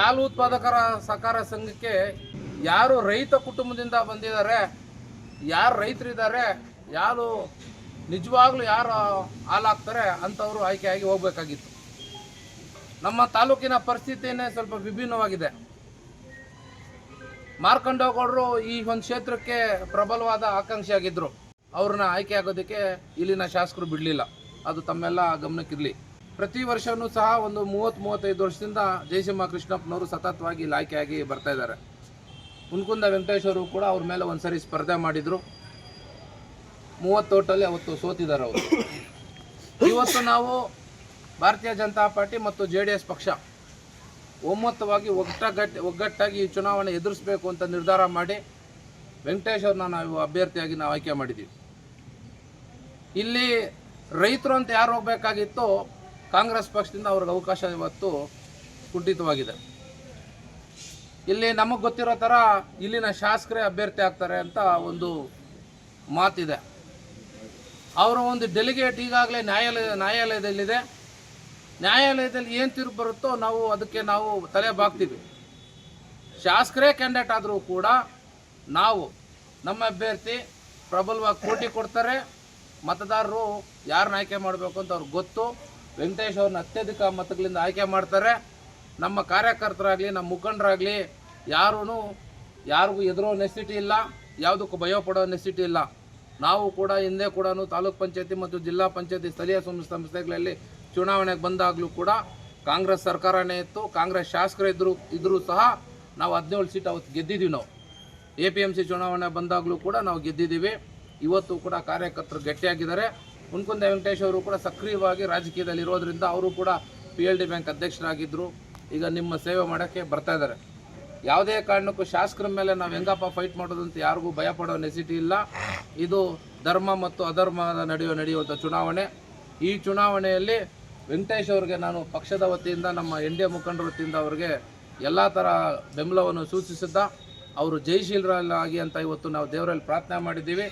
ಹಾಲು ಉತ್ಪಾದಕರ ಸಹಕಾರ ಸಂಘಕ್ಕೆ ಯಾರು ರೈತ ಕುಟುಂಬದಿಂದ ಬಂದಿದ್ದಾರೆ, ಯಾರು ರೈತರಿದ್ದಾರೆ, ಯಾರು ನಿಜವಾಗ್ಲೂ ಯಾರು ಹಾಲಾಗ್ತಾರೆ ಅಂಥವರು ಆಯ್ಕೆಯಾಗಿ ಹೋಗ್ಬೇಕಾಗಿತ್ತು. ನಮ್ಮ ತಾಲೂಕಿನ ಪರಿಸ್ಥಿತಿನೇ ಸ್ವಲ್ಪ ವಿಭಿನ್ನವಾಗಿದೆ. ಮಾರ್ಕಂಡೇಗೌಡರು ಈ ಒಂದು ಕ್ಷೇತ್ರಕ್ಕೆ ಪ್ರಬಲವಾದ ಆಕಾಂಕ್ಷಿಯಾಗಿದ್ದರು ಅವ್ರನ್ನ ಆಯ್ಕೆ ಆಗೋದಕ್ಕೆ ಇಲ್ಲಿನ ಶಾಸಕರು ಬಿಡಲಿಲ್ಲ. ಅದು ತಮ್ಮೆಲ್ಲ ಗಮನಕ್ಕಿರಲಿ. ಪ್ರತಿ ವರ್ಷವೂ ಸಹ ಒಂದು ಮೂವತ್ತು, ಮೂವತ್ತೈದು ವರ್ಷದಿಂದ ಜಯಸಿಂಹ ಕೃಷ್ಣಪ್ಪನವರು ಸತತವಾಗಿ ಇಲ್ಲಿ ಬರ್ತಾ ಇದ್ದಾರೆ. ಹುನ್ಕುಂದ ವೆಂಕಟೇಶ್ ಅವರು ಕೂಡ ಅವ್ರ ಮೇಲೆ ಒಂದ್ಸರಿ ಸ್ಪರ್ಧೆ ಮಾಡಿದರು. ಮೂವತ್ತೋಟಲ್ಲಿ ಅವತ್ತು ಸೋತಿದ್ದಾರೆ ಅವರು. ಇವತ್ತು ನಾವು ಭಾರತೀಯ ಜನತಾ ಪಾರ್ಟಿ ಮತ್ತು ಜೆ ಡಿ ಎಸ್ ಪಕ್ಷ ಒಮ್ಮತವಾಗಿ ಒಗ್ಗಟ್ಟಾಗಿ ಒಗ್ಗಟ್ಟಾಗಿ ಈ ಚುನಾವಣೆ ಎದುರಿಸಬೇಕು ಅಂತ ನಿರ್ಧಾರ ಮಾಡಿ ವೆಂಕಟೇಶ್ ಅವ್ರನ್ನ ನಾವು ಅಭ್ಯರ್ಥಿಯಾಗಿ ನಾವು ಆಯ್ಕೆ ಮಾಡಿದ್ದೀವಿ. ಇಲ್ಲಿ ರೈತರು ಅಂತ ಯಾರು ಹೋಗಬೇಕಾಗಿತ್ತು ಕಾಂಗ್ರೆಸ್ ಪಕ್ಷದಿಂದ ಅವ್ರಿಗೆ ಅವಕಾಶ ಇವತ್ತು ಕುಂಠಿತವಾಗಿದೆ. ಇಲ್ಲಿ ನಮಗೆ ಗೊತ್ತಿರೋ ಥರ ಇಲ್ಲಿನ ಶಾಸಕರೇ ಅಭ್ಯರ್ಥಿ ಆಗ್ತಾರೆ ಅಂತ ಒಂದು ಮಾತಿದೆ. ಅವರ ಒಂದು ಡೆಲಿಗೇಟ್ ಈಗಾಗಲೇ ನ್ಯಾಯಾಲಯ, ನ್ಯಾಯಾಲಯದಲ್ಲಿದೆ. ನ್ಯಾಯಾಲಯದಲ್ಲಿ ಏನು ತೀರ್ಪು ಬರುತ್ತೋ ನಾವು ಅದಕ್ಕೆ ನಾವು ತಲೆ ಬಾಕ್ತೀವಿ ಶಾಸಕರೇ ಕ್ಯಾಂಡಿಡೇಟ್ ಆದರೂ ಕೂಡ ನಾವು, ನಮ್ಮ ಅಭ್ಯರ್ಥಿ ಪ್ರಬಲವಾಗಿ ಕೋಟಿ ಕೊಡ್ತಾರೆ. ಮತದಾರರು ಯಾರನ್ನ ಆಯ್ಕೆ ಮಾಡಬೇಕು ಅಂತ ಅವ್ರಿಗೆ ಗೊತ್ತು. ವೆಂಕಟೇಶ್ ಅವ್ರನ್ನ ಅತ್ಯಧಿಕ ಮತಗಳಿಂದ ಆಯ್ಕೆ ಮಾಡ್ತಾರೆ. ನಮ್ಮ ಕಾರ್ಯಕರ್ತರಾಗಲಿ, ನಮ್ಮ ಮುಖಂಡರಾಗಲಿ ಯಾರೂ ಯಾರಿಗೂ ಎದುರೋ ನೆಸಿಟಿ ಇಲ್ಲ, ಯಾವುದಕ್ಕೂ ಭಯ ಪಡೋ ನೆಸಿಟಿ ಇಲ್ಲ. ನಾವು ಕೂಡ ಹಿಂದೆ ಕೂಡ ತಾಲೂಕ್ ಪಂಚಾಯತಿ ಮತ್ತು ಜಿಲ್ಲಾ ಪಂಚಾಯತಿ ಸ್ಥಳೀಯ ಸಂಸ್ಥೆ ಸಂಸ್ಥೆಗಳಲ್ಲಿ ಚುನಾವಣೆಗೆ ಬಂದಾಗಲೂ ಕೂಡ ಕಾಂಗ್ರೆಸ್ ಸರ್ಕಾರನೇ ಇತ್ತು. ಕಾಂಗ್ರೆಸ್ ಶಾಸಕರು ಇದ್ರು ಇದ್ದರೂ ಸಹ ನಾವು ಹದಿನೇಳು ಸೀಟ್ ಅವತ್ತು ಗೆದ್ದಿದ್ದೀವಿ ನಾವು. ಎ ಪಿ ಎಂ ಸಿ ಚುನಾವಣೆ ಬಂದಾಗಲೂ ಕೂಡ ನಾವು ಗೆದ್ದಿದ್ದೀವಿ. ಇವತ್ತು ಕೂಡ ಕಾರ್ಯಕರ್ತರು ಗಟ್ಟಿಯಾಗಿದ್ದಾರೆ. ಹುನ್ಕುಂದ ವೆಂಕಟೇಶ್ ಅವರು ಕೂಡ ಸಕ್ರಿಯವಾಗಿ ರಾಜಕೀಯದಲ್ಲಿ ಇರೋದ್ರಿಂದ ಅವರು ಕೂಡ ಪಿ ಎಲ್ ಡಿ ಬ್ಯಾಂಕ್ ಅಧ್ಯಕ್ಷರಾಗಿದ್ದರು ಈಗ ನಿಮ್ಮ ಸೇವೆ ಮಾಡೋಕ್ಕೆ ಬರ್ತಾ ಇದ್ದಾರೆ. ಯಾವುದೇ ಕಾರಣಕ್ಕೂ ಶಾಸಕರ ಮೇಲೆ ನಾವು ಹೆಂಗಪ್ಪ ಫೈಟ್ ಮಾಡೋದಂತ ಯಾರಿಗೂ ಭಯಪಡೋ ನೆಸಿಟಿ ಇಲ್ಲ. ಇದು ಧರ್ಮ ಮತ್ತು ಅಧರ್ಮದ ನಡೆಯುವ ನಡೆಯುವಂಥ ಚುನಾವಣೆ. ಈ ಚುನಾವಣೆಯಲ್ಲಿ ವೆಂಕಟೇಶ್ ಅವರಿಗೆ ನಾನು ಪಕ್ಷದ ವತಿಯಿಂದ, ನಮ್ಮ ಎನ್ ಡಿ ಎ ಮುಖಂಡರ ವತಿಯಿಂದ ಅವರಿಗೆ ಎಲ್ಲ ಥರ ಬೆಂಬಲವನ್ನು ಸೂಚಿಸಿದ್ದ. ಅವರು ಜಯಶೀಲರಾಗಿ ಅಂತ ಇವತ್ತು ನಾವು ದೇವರಲ್ಲಿ ಪ್ರಾರ್ಥನೆ ಮಾಡಿದ್ದೀವಿ.